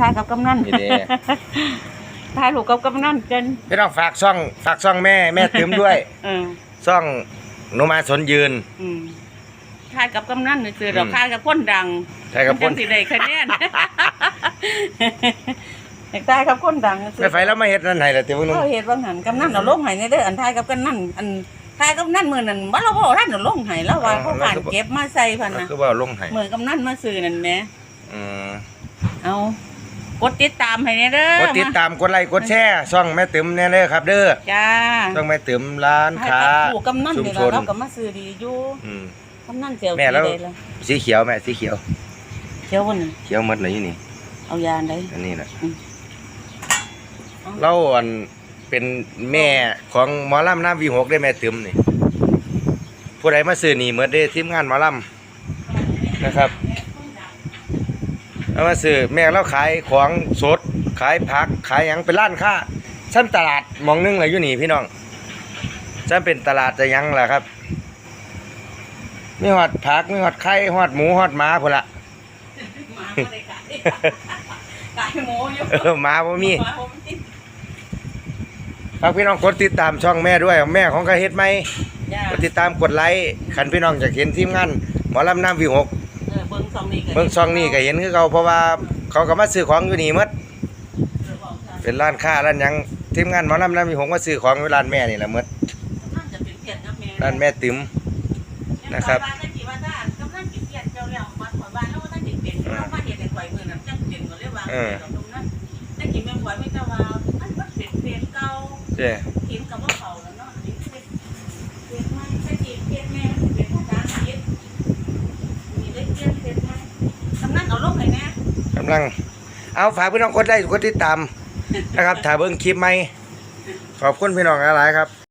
ถ่ายกับกำนันนี่เด้ถ่ายลูกกับกำนันกันพี่น้องฝากช่องฝากช่องแม่แม่ติ๋มด้วย เออช่องหนุมาสนยืน อืมถ่ายกับกำนันนี่คือเราอืมถ่ายกับคนดังใช่ครับคมันนจังสิได้คะแนนอยากถ่ายกับคนดังไม่ไฟแล้วมาเฮ็ดนั่นไหนล่ะเดี๋ยวพวกนึงก็เฮ็ดว่าหันกำนันเอาลงให้ในเด้ออันถ่ายกับกำนันอันถ่ายกับกำนันมื้อนั้นบ่เราบ่ท่านเอาลงให้แล้วว่าเขาผ่านเก็บมาใส่พันนะคือว่าลงให้เหมือนกำนันมาซื้อนั่นแหมอืมเอา กดติดตามให้แน่เด้อกดติดตามกดไลค์กดแชร์ช่องแม่ติ๋มแน่เลยครับ เด้อจ้าช่องแม่ติ๋มร้านให้ค้ากับผู้กำนันชุมนี่ชล่ะนเราก็มาซื้อดีอยู่อืม กำนันเจียวแม่แล้ว ดีเลยสีเขียวแม่สีเขียวเขียววันนี้เขียวหมดเลยอยู่นี่เอายาอันใดอันนี้แหละอืม เราอันเป็นแม่ของหมอลำน้ำวีหกได้แม่ติ๋มนี่ผู้ใดมาซื้อนี่เหมือนได้ทีมงานหมอลำนะครับ แล้วมาซื้อแม่เราขายของสด ขายผัก ขายหยังเป็นร้านค้าชั้นตลาดหมองนึงเลยอยู่นี่พี่น้องชั้นเป็นตลาดจะยังล่ะครับมีหอดผักมีหอดไข่หอดหมูหอดหมาพุ่นละหมาบ่ได้ขายขายหมูอยู่เออหมาบ่มีหาบ่มีฝากพี่น้องกดติดตามช่องแม่ด้วย แม่ของกระเฮ็ดไหม จ้ากดติดตามกดไลค์คันพี่น้องอยากเห็นทีมงานหมอลำน้ำวีหกเออเบิ่งซองนี้ก็เบิ่งช่องนี้ก็เห็นคือเขาเพราะว่าเขาก็มาซื้อของอยู่นี่หมดเออบอกจ้ะเป็นร้านค้าร้านหยังทีมงานหมอลำน้ำวีหกมาซื้อของอยู่ร้านแม่นี่แหละหมดน่าจะเป็นเพียรกับแม่ร้านแม่ติ๋ม นะครับว่าได้กี่ว่าจ้ากำลังสิเพียรเจ้าแล้ววัดข่อยบ้านแล้วว่าได้สิเป็นเรามาเฮ็ดให้ข่อยมื้อนั้นจังเป็นก็เลยว่าเออตรงนั้นได้กินแม่ข่อยไม่จะว่ามันมันเป็นเพจเก่าเจ้ กินกับว่าเขาแล้วเนาะอันนี้เป็นเป็นไม้ใช่จีบเพียรแม่เป็นภาษาอังกฤษมีเล็กเพียรเพียรไม้กำนันเอาลงให้แน่ กำลัง เอาฝากพี่น้องกดไลค์กดติดตามนะครับถ่ายเบิ้งคลิปใหม่ขอบคุณพี่น้องหลายๆครับ